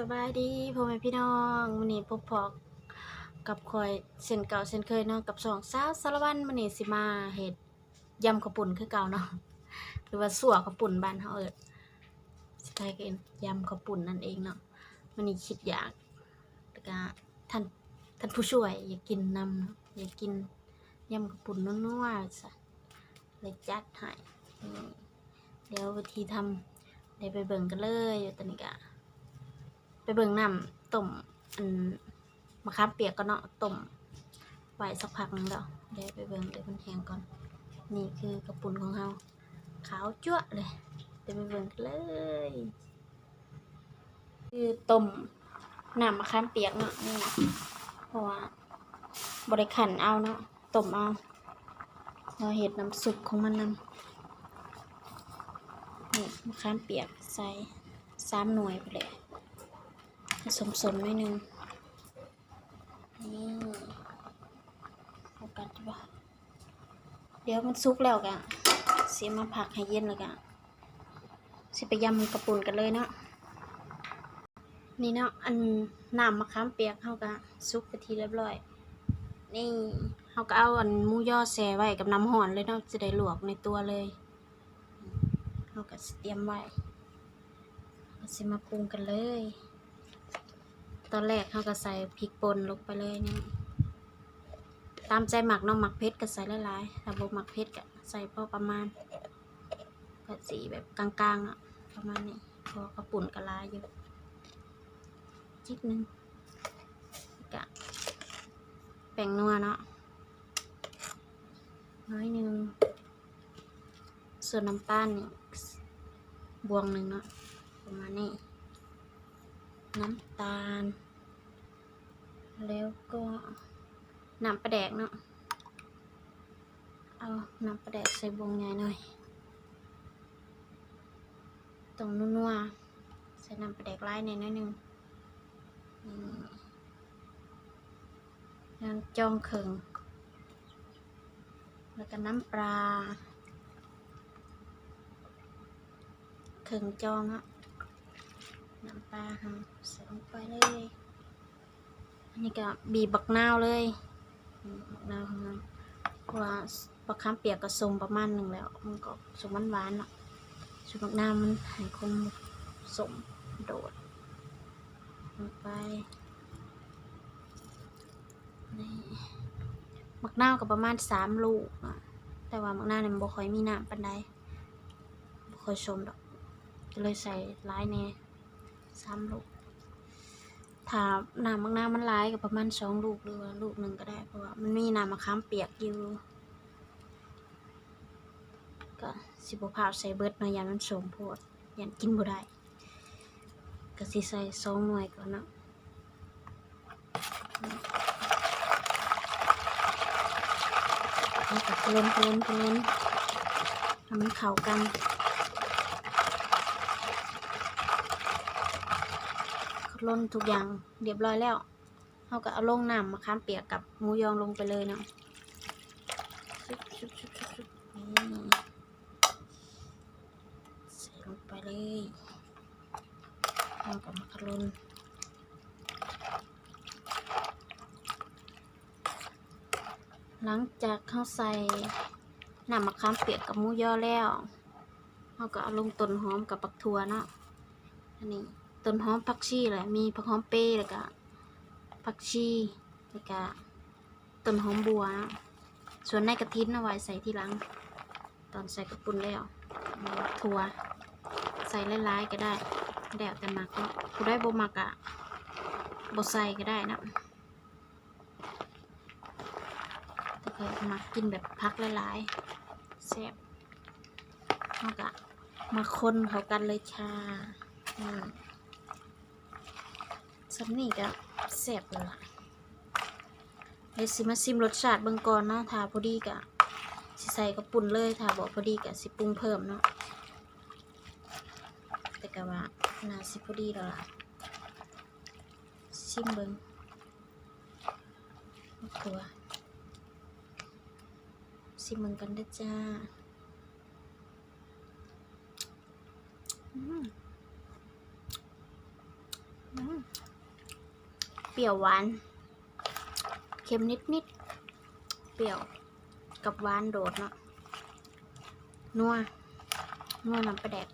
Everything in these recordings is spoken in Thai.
สบายดีพ่อแม่พี่น้องมื้อนี้พบพอกกับคอยเช่นเก่าเช่นเคยเนาะกับสองสาวสารวันมื้อนี้สิมาเฮ็ดยำข้าปุ่นคือเก่าเนาะหรือว่าสั่วข้าปุ่นบ้านเฮาเอิ้นสิไปกันยำข้าปุ่นนั่นเองเนาะมื้อนี้คิดอยากแล้วก็ท่านท่านผู้ช่วย อยากกินนำอยากกินยำข้าปุ่นนัวๆซะเลยจัดให้เดี๋ยววิธีทำเดี๋ยวไปเบิ่งกันเลยอยู่ตอนนี้ก็ไป เบิ่งน้ำต้มอันมะขามเปียกก็เนาะต้มไว้สักพักนึงแล้วเดี๋ยวไปเบิ่งเดี๋ยวมันแห้งก่อน นี่คือกระปุ่นของเราขาวจั่วเลย เดี๋ยวไปเบิ่งกันเลย คือต้มน้ำมะขามเปียกเนาะนี่เพราะว่าบริขันเอาเนาะต้มเอาเราเห็ดน้ำซุปของมันนำนี่มะขามเปียกใส่สามหน่วยไปเลย ผสมสมหน่อยนึง นี่โฟกัสใช่ะเดี๋ยวมันสุกแล้วกะเสียมาผักให้เย็นแล้วกะสิไปยำกระปุ่นกันเลยเนาะ นี่เนาะอันน้ำมะขามเปียกเขากะสุกไปทีเรียบร้อย นี่เขาก็เอาอันมูย่อแช่ไว้กับน้ำห่อนเลยเนาะจะได้ลวกในตัวเลยเขาก็เตรียมไว้เสิมาปรุงกันเลย ตอนแรกเขาก็ใส่พริกป่นลงไปเลยนี่ตามใจหมักเน้องหมักเผ็ดก็ใส่หลายๆถ้าบ่หมักเผ็ดก็ใส่พอประมาณก็สีแบบกลางๆอะประมาณนี้พอกระปุ่นกระลายอยู่จิบนึงกะแป้งนัวเนาะน้อยหนึงส่วนน้ำตาลนี่บวงหนึ่งเนาะประมาณนี้ น้ำตาล แล้วก็น้ำปลาแดกเนาะ เอาน้ำปลาแดกใส่บวงใหญ่หน่อยตรงนัวๆใส่น้ำปลาแดกไล่ในอยหนิดนึงน้ำจ้องเขิงแล้วก็น้ำปลาเขิงจองอะ น้ำปลาค่ะใส่ลงไปเลยอันนี้ก็บีบบักนาวเลยมบักนาวของเราเพราะว่าบักคำเปียกก็สมประมาณหนึ่งแล้ว มันก็สมหวานๆเนาะส่วนบักนาวมันให้คมสมโดดลงไปนี่บักนาวก็ประมาณสามลูกอะแต่ว่าบักนาวเนี่ยมันบ่ค่อยมีน้ำปานใดบ่ค่อยสมดอกก็เลยใส่ร้ายแหน่ สามลูกถ้าน้ำมะนามันร้ายก็ประมาณสองลูกหรือว่าลูกหนึ่งก็ได้เพราะว่ามันมีน้ำมะขามเปียกอยู่ก็สิบพาวใส่เบิดหน่อยยันมันสมโพดยันกินบ่ได้ก็สิใส่สองหน่วยก่อนเนาะนี่ก็เล่นเล่นเล่นทำให้เข้ากัน ล่นทุกอย่างเรียบร้อยแล้วเราก็เอาลงน้ำมะขามเปียกกับหมูยองลงไปเลยเนาะใส่ลงไปเลยเรากับมะขลุนหลังจากเขาใส่น้ำมะขามเปียกกับหมูยอแล้วเราก็เอาลงต้นหอมกับปักถั่วเนาะอันนี้ ต้นหอมผักชีแหละมีผักหอมเป้แล้วก็ผักชีแล้วก็ต้นหอมบัวนะส่วนในกระทินเอาไว้ใส่ทีหลัง ตอนใส่กระปุนแล้วมีถั่วใส่หลายๆก็ได้แดดแต่มักเนาะผู้ได้บ่มักอะบ่ใส่ก็ได้นะแต่เคยมักกินแบบพักหลายๆแซ่บแล้วก็มาคนเขากันเลยชาอืม สำนี่ก็แซ่บเลยเดี๋ยวสิมาซิมรสชาติเบิ่งก่อนเนาะถ้าพอดีกะสิใส่กระปุ่นเลยถ้าบอกพอดีกะสิปรุงเพิ่มเนาะแต่ก็ว่าน่าสิพอดีแล้วล่ะซิมเบิ่งตัวซิมเบิ่งกันด้จ้า อืม อืมเป รี้ยวหวาน เค็มนิดนิด เปรี้ยวกับหวานโดดเนาะ นัว นัวน้ำปลาแดก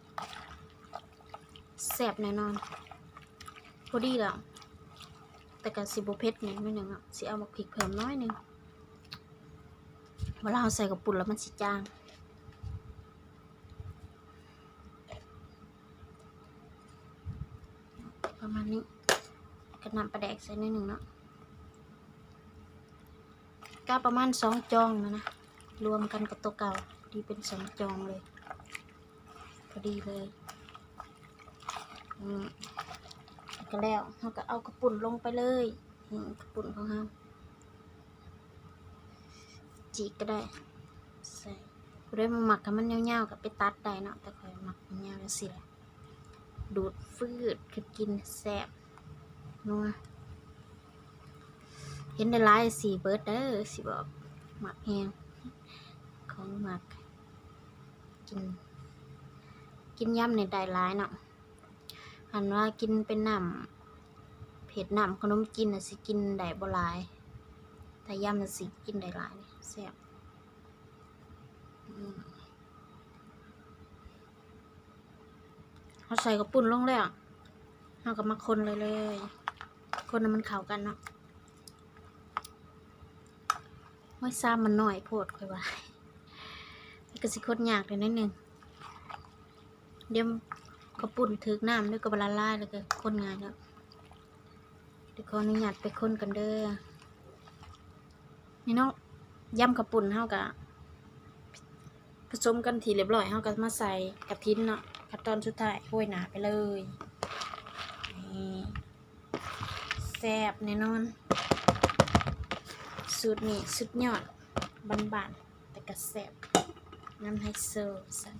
แซ่บแน่นอน พอดีแล้ว แต่กับสิบเผ็ดนี่ไม่หนึ่งอะสิเอามาพริกเพิ่มน้อยหนึ่งเวลาเราใส่กับปุ่นแล้วมันสิจาง ประมาณนี้กระ นำปลาแดกใส่นิดหนึ่งเนาะก็ประมาณสองจองนะนะ รวมกันกับตัวเก่าดีเป็นสองจองเลย พอดีเลยอืมก็แล้วเราก็เอากระปุ่นลงไปเลยกระปุ่นของเราจีกก็ได้ ใส่ได้มาหมักกับมันยาๆกับไปตัดได้เนาะแต่คอยหมักมันยาวแล้วสิแหละดูดฟืดคือกินแซ่บ นัวเห็นได้หลายสีเบิร์ดเด้อสิบอกหมักแหงของหมัก กิน กินยำในได้หลายเนาะหันว่ากินเป็นน้ำเผ็ดน้ำขนมจีนน่ะสิกินได้บ่หลาย แต่ยำน่ะสิกินได้หลายแซ่บอืมเขาใส่กระปุ่นลงแล้วเราก็มาคนเลยเลย คนมันเข้ากันเนาะไว้ซ้ำมันหน่อยโพดค่อยว่ามันก็สิโคตรยากเลยนิดนึงเดี๋ยวกระปุ่นถึกน้ำด้วยก็บละลายแล้วก็คนงายแล้วเดี๋ยวขออนุญาตไปคนกันเด้อนี่เนาะยำกระปุ่นเฮากะผสมกันทีเรียบร้อยเฮาก็มาใส่กระทินเนาะขั้นตอนสุดท้ายห้วยหนาไปเลยนี่แซ่บแน่นอน สูตรนี้สุดยอดบานๆแต่ก็แซ่บน้ำไฮโซสั่น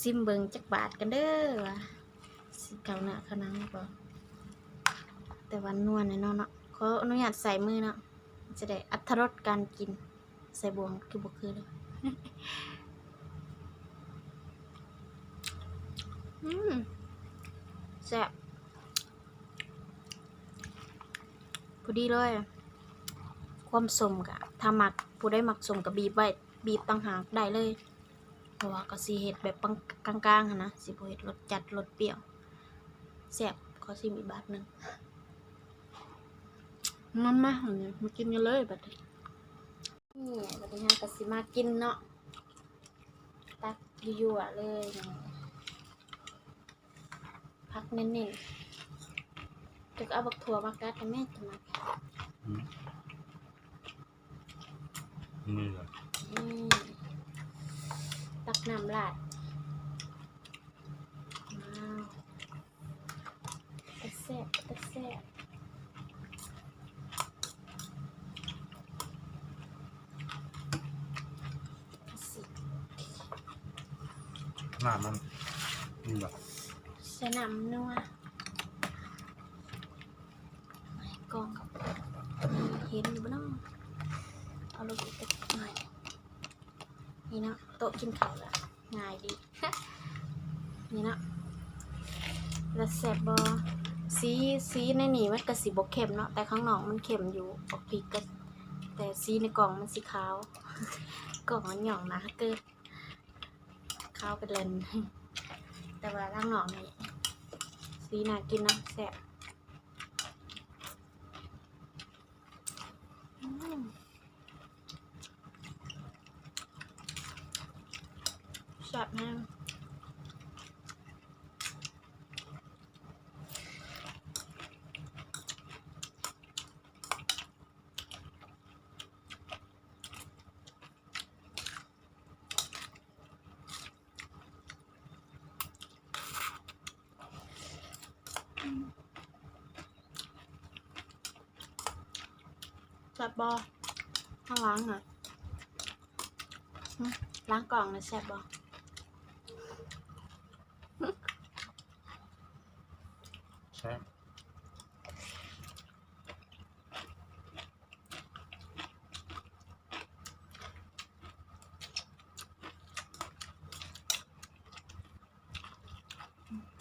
ซิมเบิงจักบาทกันเด้อว่ะสิเก่าหน้าเขานังบ่แต่วันนวลแน่นอนเนาะขออนุญาตใส่มือเนาะจะได้อัตรสการกิน ใส่บวงคือบ่คือเลยอืม แซ่บพอดีเลย ความสมกะถ้ามักผู้ได้หมักสมกับบีบไว้บีบต่างหากได้เลยเพราะว่าก็สีเห็ดแบบกลางๆนะสิบเห็ดรสจัดรสเปรี้ยวแซ่บขอชิมอีกบาทหนึ่งมันมาเนี่ยมากินกันเลยบัดนี้นี่บัดนี้ฮะก็สิมากินเนาะตักยั่วเลย พักเน้นๆจะเอาบักถั่วมากัดให้แม่จะมาอืมมือเหรออืมตักน้ำราดว้าวตะแซ่บตะแซ่บสิหน้ามันนี่เหรอใสน้ำนัวให้กองกับเห็นอยู่บ้างเอาลงอีกหน่อยนี่เนาะโต๊ะกินข้าวละง่ายดีนี่เนาะแล้วแซ่บบอสีสีในนี่มันก็สีบกเข้มเนาะแต่ข้างนอกมันเข้มอยู่ออกพริกก็แต่สีในกล่องมันสีขาวกล่องมันหย่องนะเกิดข้าวเป็นเลนแต่ว่าข้างนอกนี่ สีน่ากินนะแซ่บอืมแซ่บมาก แซ่บบอข้างล้างหน่อยหึล้างกล่องเลยแซ่บบอใช่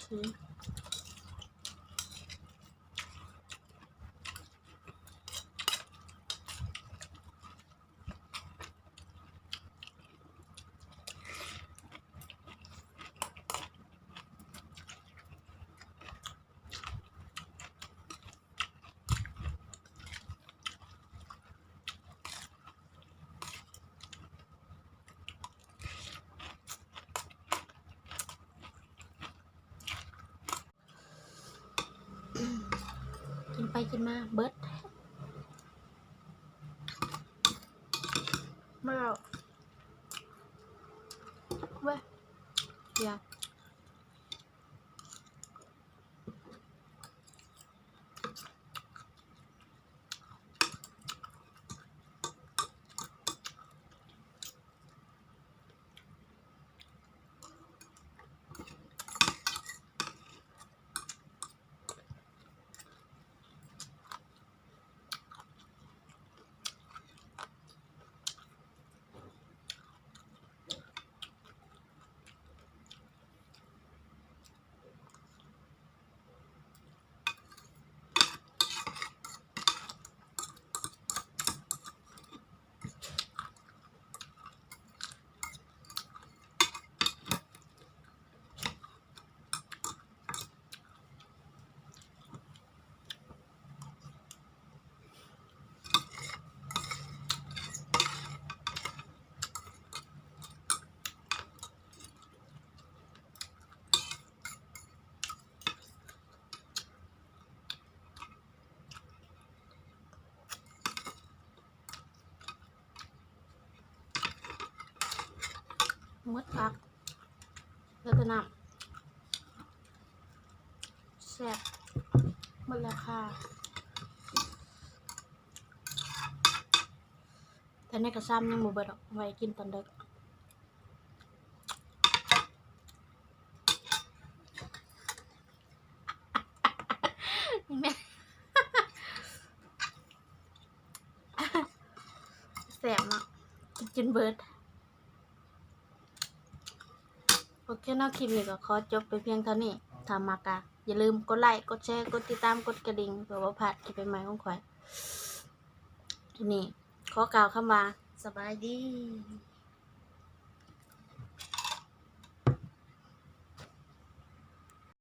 สีกิ กินมาเบิดไม่เอาเว้ยอย่า มดพัก แล้วก็น้ำแซ่บหมดแล้วค่ะแต่ในกระซ้ำยังหมูเบิดไว้กินตอนเด็กแม่แสบเนาะกินเบิร์ด โอเคนอกคลิปนี้ก็ขอจบไปเพียงเท่านี้ถามากะอย่าลืมกดไลค์กดแชร์กดติดตามกดกระดิ่งเพื่อว่าพลาดคลิปใหม่ๆของข่อยทีนี้ขอกล่าวคำว่าสบายดี